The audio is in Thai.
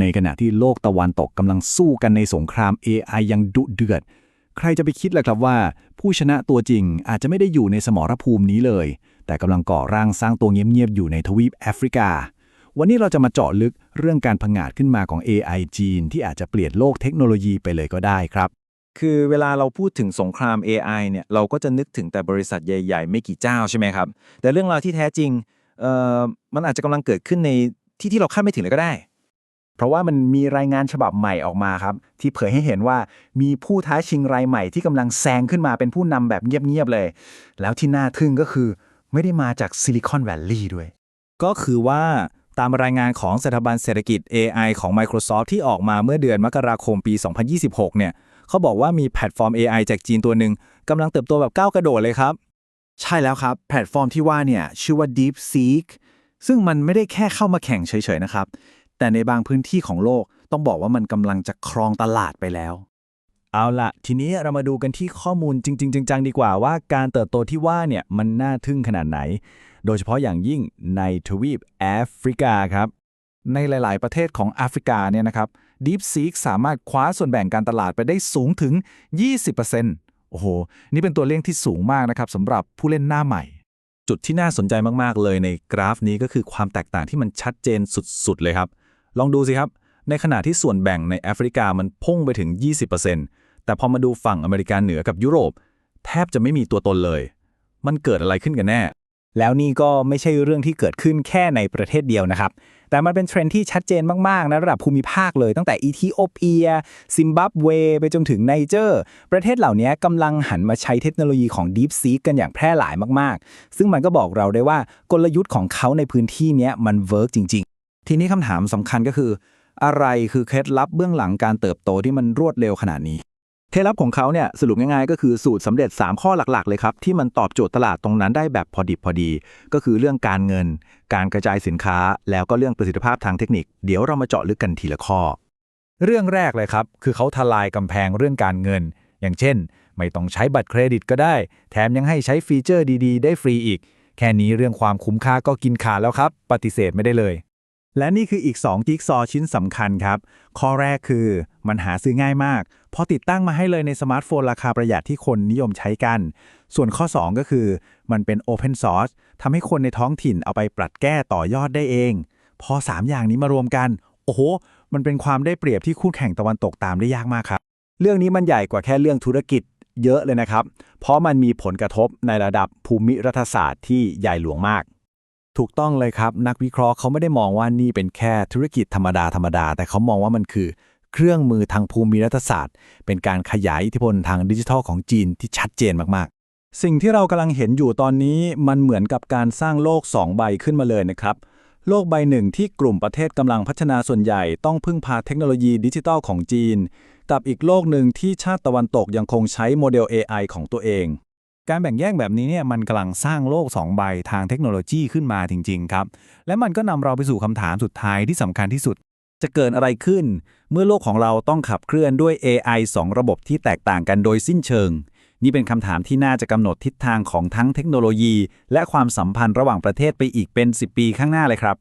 ในขณะที่โลกตะวันตกกำลังสู้กันในสงคราม AI ยังดุเดือด ใครจะไปคิดล่ะครับว่า ผู้ชนะตัวจริงอาจจะไม่ได้อยู่ในสมรภูมินี้เลย แต่กำลังก่อร่างสร้างตัวเงียบๆอยู่ในทวีปแอฟริกา วันนี้เราจะมาเจาะลึกเรื่องการผงาดขึ้นมาของ AI จีน ที่อาจจะเปลี่ยนโลกเทคโนโลยีไปเลยก็ได้ครับ คือเวลาเราพูดถึงสงคราม AI เนี่ยเราก็จะนึกถึงแต่บริษัทใหญ่ ๆ ไม่กี่เจ้าใช่ไหมครับแต่เรื่องราวที่แท้จริงเอ่อมันอาจจะกำลังเกิดขึ้นในที่ที่เราคาดไม่ถึงเลยก็ได้ เพราะว่ามันมีรายงานฉบับใหม่ออกมาครับ ที่เผยให้เห็นว่ามีผู้ท้าชิงรายใหม่ที่กำลังแซงขึ้นมาเป็นผู้นำแบบเงียบๆเลย แล้วที่น่าทึ่งก็คือ ไม่ได้มาจากซิลิคอนแวลลีย์ด้วย ก็คือว่าตามรายงานของสถาบันเศรษฐกิจ AI ของ Microsoft ที่ออกมาเมื่อเดือนมกราคมปี 2026 เนี่ยเขาบอกว่ามีแพลตฟอร์ม AI จากจีนตัวหนึ่งกำลังเติบโตแบบก้าวกระโดดเลยครับ ใช่แล้วครับ แพลตฟอร์มที่ว่าเนี่ยชื่อว่า DeepSeek ซึ่งมันไม่ได้แค่เข้ามาแข่งเฉยๆนะครับ แต่ในบางพื้นที่ของโลกต้องบอกว่ามันกำลังจะครองตลาดไปแล้ว เอาละทีนี้เรามาดูกันที่ข้อมูลจริง ๆ จังๆดีกว่าว่าการเติบโตที่ว่าเนี่ยมันน่าทึ่งขนาดไหน โดยเฉพาะอย่างยิ่งในทวีปแอฟริกาครับในหลาย ๆ ประเทศของแอฟริกาเนี่ยนะครับ DeepSeek สามารถคว้าส่วนแบ่งการตลาดไปได้สูงถึง 20%โอ้โห นี่เป็นตัวเลขที่สูงมากนะครับสำหรับผู้เล่นหน้าใหม่ จุดที่น่าสนใจมาก ๆ เลยในกราฟนี้ก็คือความแตกต่างที่มันชัดเจนสุด ๆ เลยครับ ลองดูสิครับ ในขณะที่ส่วนแบ่งในแอฟริกามันพุ่งไปถึง 20%แต่พอมาดูฝั่งอเมริกาเหนือกับยุโรป แทบจะไม่มีตัวตนเลย มันเกิดอะไรขึ้นกันแน่ แล้วนี่ก็ไม่ใช่เรื่องที่เกิดขึ้นแค่ในประเทศเดียวนะครับ แต่มันเป็นเทรนด์ที่ชัดเจนมากๆนะระดับภูมิภาคเลย ตั้งแต่อีธิโอเปีย ซิมบับเว ไปจนถึงไนเจอร์ ประเทศเหล่านี้กำลังหันมาใช้เทคโนโลยีของ DeepSeek กันอย่างแพร่หลายมากๆ ซึ่งมันก็บอกเราได้ว่ากลยุทธ์ของเขาในพื้นที่นี้มันเวิร์กจริงๆ ทีนี้คำถามสำคัญก็คือ อะไรคือเคล็ดลับเบื้องหลังการเติบโตที่มันรวดเร็วขนาดนี้ เคล็ดลับของเขาเนี่ยสรุปง่ายๆ ก็คือสูตรสำเร็จ 3 ข้อหลักๆ เลยครับ ที่มันตอบโจทย์ตลาดตรงนั้นได้แบบพอดิบพอดี ก็คือเรื่องการเงิน การกระจายสินค้า แล้วก็เรื่องประสิทธิภาพทางเทคนิค เดี๋ยวเรามาเจาะลึกกันทีละข้อ เรื่องแรกเลยครับ คือเขาทลายกำแพงเรื่องการเงิน อย่างเช่น ไม่ต้องใช้บัตรเครดิตก็ได้ แถมยังให้ใช้ฟีเจอร์ดี ๆ ได้ฟรีอีก แค่นี้เรื่องความคุ้มค่าก็กินขาดแล้วครับ ปฏิเสธไม่ได้เลย และนี่คืออีก 2 จิ๊กซอชิ้นสำคัญครับ ข้อแรกคือมันหาซื้อง่ายมาก พอติดตั้งมาให้เลยในสมาร์ทโฟนราคาประหยัดที่คนนิยมใช้กัน ส่วนข้อ 2 ก็คือ มันเป็น Open Source ทำให้คนในท้องถิ่นเอาไปปรับแก้ต่อยอดได้เอง พอ 3 อย่างนี้มารวมกัน โอ้โห มันเป็นความได้เปรียบที่คู่แข่งตะวันตกตามได้ยากมากครับ เรื่องนี้มันใหญ่กว่าแค่เรื่องธุรกิจเยอะเลยนะครับ เพราะมันมีผลกระทบในระดับภูมิรัฐศาสตร์ที่ใหญ่หลวงมาก ถูกต้องเลยครับ นักวิเคราะห์เขาไม่ได้มองว่านี่เป็นแค่ธุรกิจธรรมดาธรรมดา แต่เขามองว่ามันคือ เครื่องมือทางภูมิรัฐศาสตร์ เป็นการขยายอิทธิพลทางดิจิทัลของจีนที่ชัดเจนมากๆ สิ่งที่เรากำลังเห็นอยู่ตอนนี้มันเหมือนกับการสร้างโลก 2 ใบขึ้นมาเลยนะครับ โลกใบหนึ่งที่กลุ่มประเทศกำลังพัฒนาส่วนใหญ่ ต้องพึ่งพาเทคโนโลยีดิจิทัลของจีน กับอีกโลกหนึ่งที่ชาติตะวันตกยังคงใช้โมเดล AI ของตัวเอง การแบ่งแยกแบบนี้เนี่ยมันกำลังสร้างโลก 2 ใบทางเทคโนโลยีขึ้นมาจริง ๆ ครับ และมันก็นำเราไปสู่คำถามสุดท้ายที่สำคัญที่สุด จะเกิดอะไรขึ้น เมื่อโลกของเราต้องขับเคลื่อนด้วย AI 2 ระบบที่แตกต่างกันโดยสิ้นเชิง นี่เป็นคำถามที่น่าจะกำหนดทิศทางของทั้งเทคโนโลยี และความสัมพันธ์ระหว่างประเทศไปอีกเป็น 10 ปีข้างหน้าเลยครับ